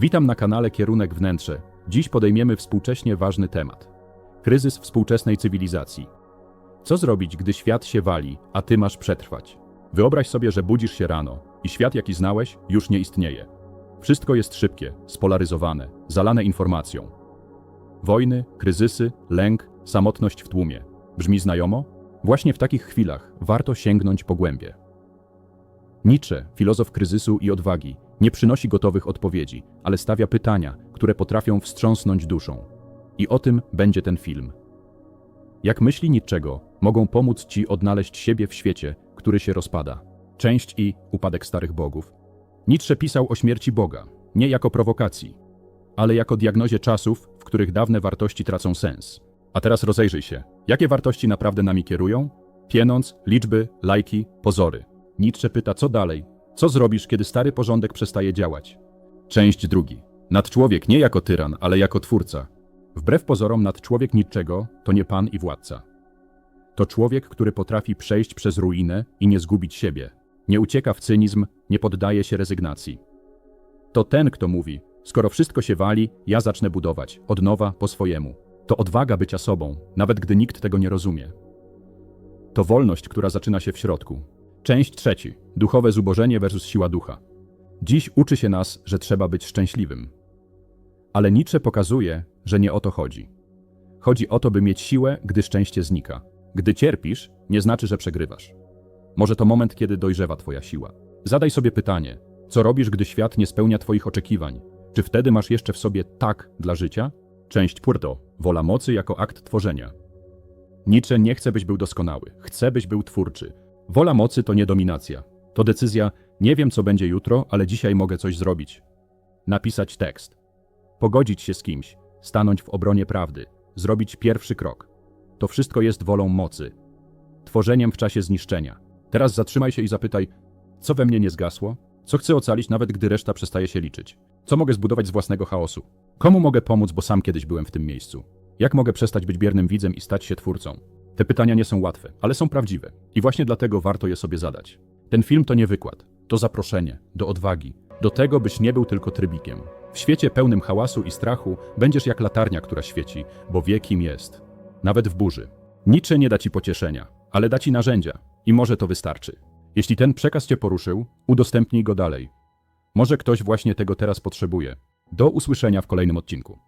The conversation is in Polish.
Witam na kanale Kierunek Wnętrze. Dziś podejmiemy współcześnie ważny temat. Kryzys współczesnej cywilizacji. Co zrobić, gdy świat się wali, a ty masz przetrwać? Wyobraź sobie, że budzisz się rano i świat, jaki znałeś, już nie istnieje. Wszystko jest szybkie, spolaryzowane, zalane informacją. Wojny, kryzysy, lęk, samotność w tłumie. Brzmi znajomo? Właśnie w takich chwilach warto sięgnąć po głębie. Nietzsche, filozof kryzysu i odwagi, nie przynosi gotowych odpowiedzi, ale stawia pytania, które potrafią wstrząsnąć duszą. I o tym będzie ten film. Jak myśli niczego, mogą pomóc ci odnaleźć siebie w świecie, który się rozpada. Część i upadek starych bogów. Nietzsche pisał o śmierci Boga, nie jako prowokacji, ale jako diagnozie czasów, w których dawne wartości tracą sens. A teraz rozejrzyj się. Jakie wartości naprawdę nami kierują? Pieniądz, liczby, lajki, pozory. Nietzsche pyta, co dalej? Co zrobisz, kiedy stary porządek przestaje działać? Część drugi. Nadczłowiek nie jako tyran, ale jako twórca. Wbrew pozorom nadczłowiek niczego to nie pan i władca. To człowiek, który potrafi przejść przez ruinę i nie zgubić siebie. Nie ucieka w cynizm, nie poddaje się rezygnacji. To ten, kto mówi, skoro wszystko się wali, ja zacznę budować, od nowa, po swojemu. To odwaga bycia sobą, nawet gdy nikt tego nie rozumie. To wolność, która zaczyna się w środku. Część trzeci. Duchowe zubożenie versus siła ducha. Dziś uczy się nas, że trzeba być szczęśliwym. Ale Nietzsche pokazuje, że nie o to chodzi. Chodzi o to, by mieć siłę, gdy szczęście znika. Gdy cierpisz, nie znaczy, że przegrywasz. Może to moment, kiedy dojrzewa twoja siła. Zadaj sobie pytanie, co robisz, gdy świat nie spełnia twoich oczekiwań? Czy wtedy masz jeszcze w sobie tak dla życia? Część Puerto. Wola mocy jako akt tworzenia. Nietzsche nie chce, byś był doskonały. Chce, byś był twórczy. Wola mocy to nie dominacja. To decyzja, nie wiem co będzie jutro, ale dzisiaj mogę coś zrobić. Napisać tekst. Pogodzić się z kimś. Stanąć w obronie prawdy. Zrobić pierwszy krok. To wszystko jest wolą mocy. Tworzeniem w czasie zniszczenia. Teraz zatrzymaj się i zapytaj, co we mnie nie zgasło? Co chcę ocalić, nawet gdy reszta przestaje się liczyć? Co mogę zbudować z własnego chaosu? Komu mogę pomóc, bo sam kiedyś byłem w tym miejscu? Jak mogę przestać być biernym widzem i stać się twórcą? Te pytania nie są łatwe, ale są prawdziwe. I właśnie dlatego warto je sobie zadać. Ten film to nie wykład, to zaproszenie, do odwagi, do tego, byś nie był tylko trybikiem. W świecie pełnym hałasu i strachu będziesz jak latarnia, która świeci, bo wie kim jest. Nawet w burzy. Nietzsche nie da ci pocieszenia, ale da ci narzędzia i może to wystarczy. Jeśli ten przekaz cię poruszył, udostępnij go dalej. Może ktoś właśnie tego teraz potrzebuje. Do usłyszenia w kolejnym odcinku.